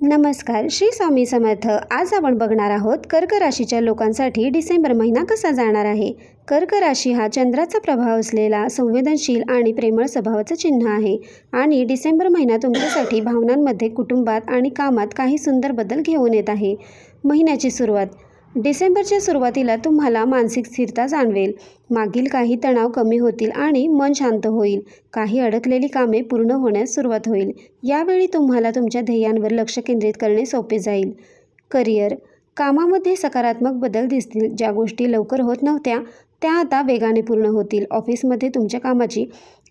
नमस्कार श्री स्वामी समर्थ. आज आपण बघणार आहोत कर्क राशीच्या लोकांसाठी डिसेंबर महिना कसा जाणार आहे? कर्क राशी हा चंद्राचा प्रभाव असलेला संवेदनशील आणि प्रेमळ स्वभावाचं चिन्ह आहे. आणि डिसेंबर महिना तुमच्यासाठी भावनांमध्ये कुटुंबात आणि कामात काही सुंदर बदल घेऊन येत आहे. महिन्याची सुरुवात. डिसेंबरच्या सुरुवातीला तुम्हाला मानसिक स्थिरता जाणवेल. मागील काही तणाव कमी होतील आणि मन शांत होईल. काही अडकलेली कामे पूर्ण होण्यास सुरुवात होईल. यावेळी तुम्हाला तुमच्या ध्येयांवर लक्ष केंद्रित करणे सोपे जाईल. करिअर. कामामध्ये सकारात्मक बदल दिसतील. ज्या गोष्टी लवकर होत नव्हत्या त्या आता वेगाने पूर्ण होतील. ऑफिसमध्ये तुमच्या कामाची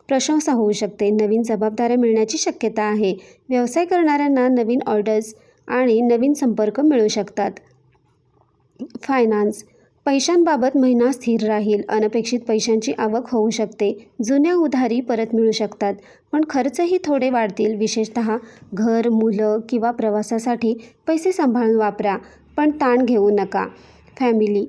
प्रशंसा होऊ शकते. नवीन जबाबदाऱ्या मिळण्याची शक्यता आहे. व्यवसाय करणाऱ्यांना नवीन ऑर्डर्स आणि नवीन संपर्क मिळू शकतात. फायनान्स पैशांबाबत महिना स्थिर राहील. अनपेक्षित पैशांची आवक होऊ शकते. जुन्या उधारी परत मिळू शकतात. पण खर्चही थोडे वाढतील. विशेषत घर मुलं किंवा प्रवासासाठी पैसे सांभाळून वापरा. पण ताण घेऊ नका. फॅमिली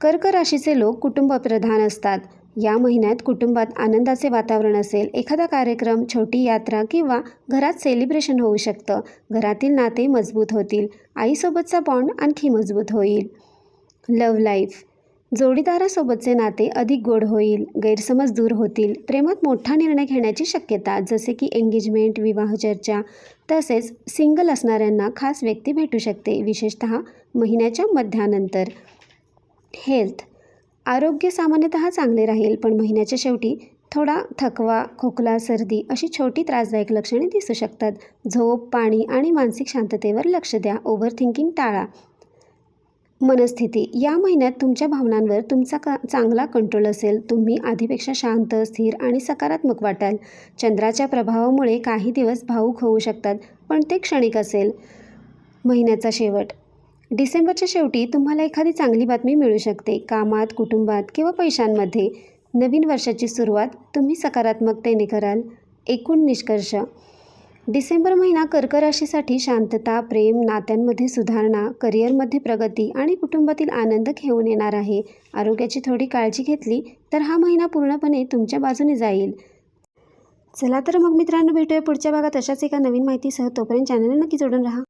कर्क राशीचे लोक कुटुंबप्रधान असतात. या महिन्यात कुटुंबात आनंदाचे वातावरण असेल एखादा कार्यक्रम छोटी यात्रा किंवा घरात सेलिब्रेशन होऊ शकतं. घरातील नाते मजबूत होतील. आईसोबतचा बॉन्ड आणखी मजबूत होईल. लव लाईफ जोडीदारासोबतचे नाते अधिक गोड होईल. गैरसमज दूर होतील. प्रेमात मोठा निर्णय घेण्याची शक्यता जसे की एंगेजमेंट विवाह चर्चा. तसेच सिंगल असणाऱ्यांना खास व्यक्ती भेटू शकते विशेषत महिन्याच्या मध्यानंतर. हेल्थ आरोग्य सामान्यतः चांगले राहील पण महिन्याच्या शेवटी थोडा थकवा खोकला सर्दी अशी छोटी त्रासदायक लक्षणे दिसू शकतात. झोप पाणी आणि मानसिक शांततेवर लक्ष द्या. ओव्हर थिंकिंग टाळा. मनस्थिती. या महिन्यात तुमच्या भावनांवर तुमचा का चांगला कंट्रोल असेल. तुम्ही आधीपेक्षा शांत स्थिर आणि सकारात्मक वाटाल. चंद्राच्या प्रभावामुळे काही दिवस भावूक होऊ शकतात पण ते क्षणिक असेल. महिन्याचा शेवट. डिसेंबरच्या शेवटी तुम्हाला एखादी चांगली बातमी मिळू शकते. कामात कुटुंबात किंवा पैशांमध्ये. नवीन वर्षाची सुरुवात तुम्ही सकारात्मकतेने कराल. एकूण निष्कर्ष. डिसेंबर महिना कर्क राशीसाठी शांतता प्रेम नात्यांमध्ये सुधारणा करिअरमध्ये प्रगती आणि कुटुंबातील आनंद घेऊन येणार आहे. आरोग्याची थोडी काळजी घेतली तर हा महिना पूर्णपणे तुमच्या बाजूने जाईल. चला तर मग मित्रांनो भेटूया पुढच्या भागात. अशाच एका नवीन माहितीसह तोपर्यंत चॅनलला नक्की जोडून राहा.